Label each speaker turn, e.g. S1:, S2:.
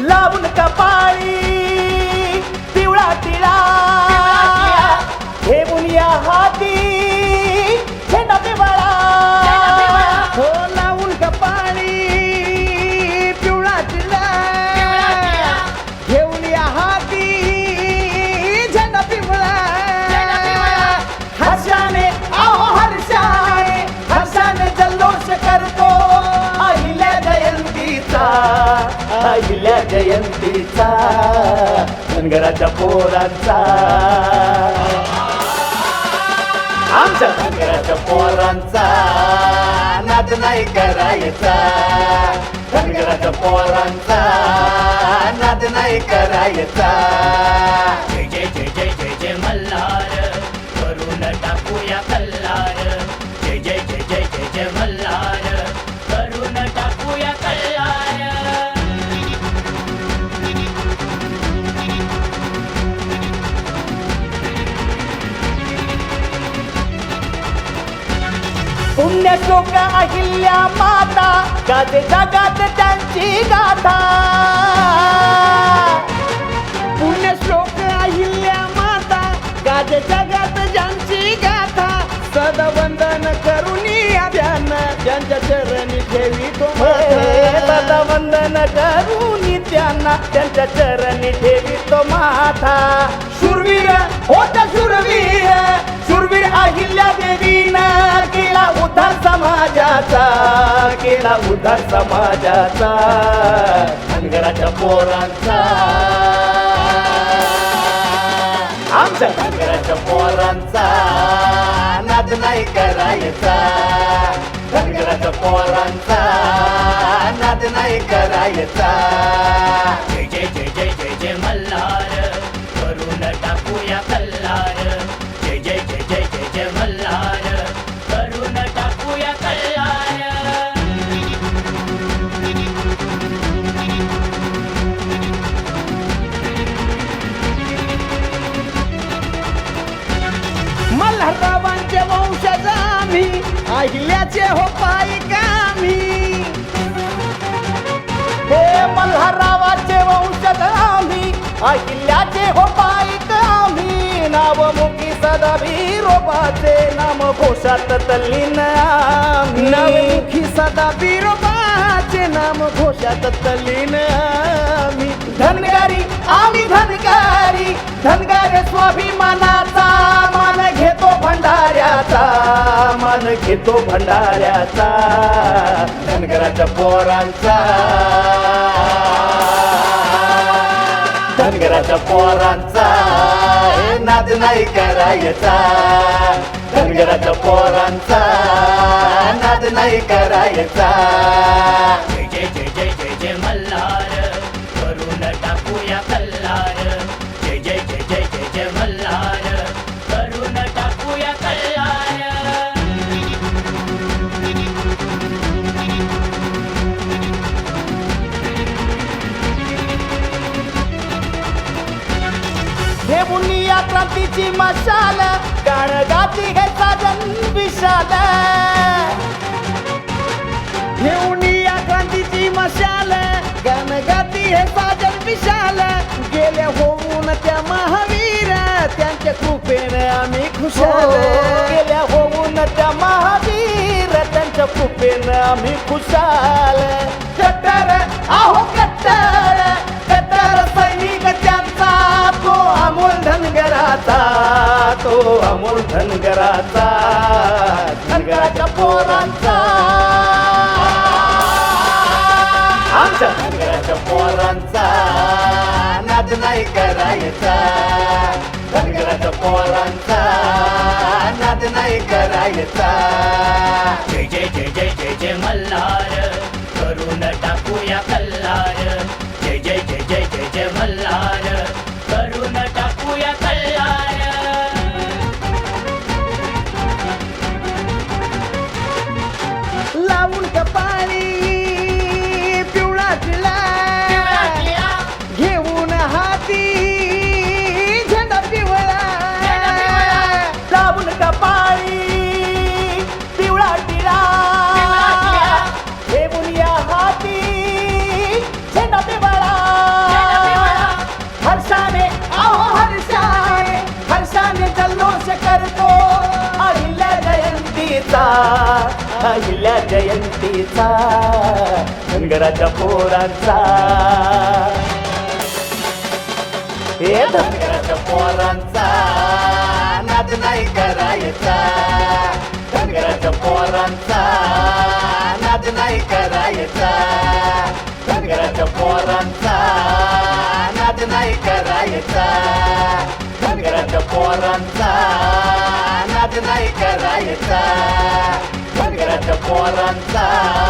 S1: लावून कपाळी पिवळा तिळा जयंतीचा धनगराच्या पोरांचा. आमच्या धनगराच्या पोरांचा नाद नाही करायचा. धनगराच्या पोरांचा नाद नाही करायचा.
S2: जय जय जय जय
S1: शोक अहिल्या माता गाते जगात त्यांची गाथा.
S3: पुण्यश्लोक अहिल्या माता गाजे जगात ज्यांची गाथा. सदवंदन करुणी ध्यान ज्यांच्या चरणी ठेवी तो
S1: दादा वंदन करून त्यांना त्यांच्या चरणी ठेवी तो माथा. शूरवीर होता शूरवीर शूरवीर अहिल्या देवीनं केला उद्धार समाजाचा केला उद्धार समाजाचा धनगराच्या पोरांचा. आमच्या धनगराच्या पोरांचा नाद नाही करायचा. धनगराच्या पोरांचा नाद नाही करायचा.
S2: जय जय जय जय जय जय मल्हार करून टाक
S3: मल्हाररावांचे वंशज आम्ही अहिल्याचे हो पायिक आम्ही
S1: हे मल्हारावाचे वंशज आम्ही अहिल्याचे हो पाईक नाव मुखी सदा वीरोबाचे नाम घोषात तल्लीन आम्ही.
S3: नवमुखी सदा बिरोबाचे नाम घोषात तल्लीन आम्ही.
S1: धनगारी आम्ही धनगारी धनगार स्वाभिमानाचा भंडाऱ्याचा मान घेतो भंडाऱ्याचा धनगराच्या पोरांचा. धनगराच्या पोरांचा हे नाद नाही करायचा. धनगराच्या पोरांचा नाद नाही करायचा.
S2: जय जय जय जय जय मल्हार.
S1: या क्रांतीची मशाल गाण गाती हे साजन विशाल.
S3: घेऊन या क्रांतीची मशाल गान गाती हे साजन विशाल. गेले होऊन त्या महावीर त्यांच्या कृपेने आम्ही खुशाल.
S1: गेल्या होऊन त्या महावीर त्यांच्या कृपेनं आम्ही खुशाल. कट्टर आहो कट्टर धनगराचा तो अमोल धनगराचा धनगराच्या पोरांचा. आमच्या धनगराच्या पोरांचा नाद नाही करायचा. धनगराच्या पोरांचा नाद नाही करायचा.
S2: जय जय जय जय.
S1: पहिल्या जयंतीचा धनगराच्या पोरांचा. हे धनगराच्या पोरांचा नाद नाही करायचा. धनगराच्या पोरांचा नाद नाही करायचा. धनगराच्या पोरांचा नाद नाही करायचा. धनगराच्या पोरांचा नाद नाही करायचा. धनगराच्या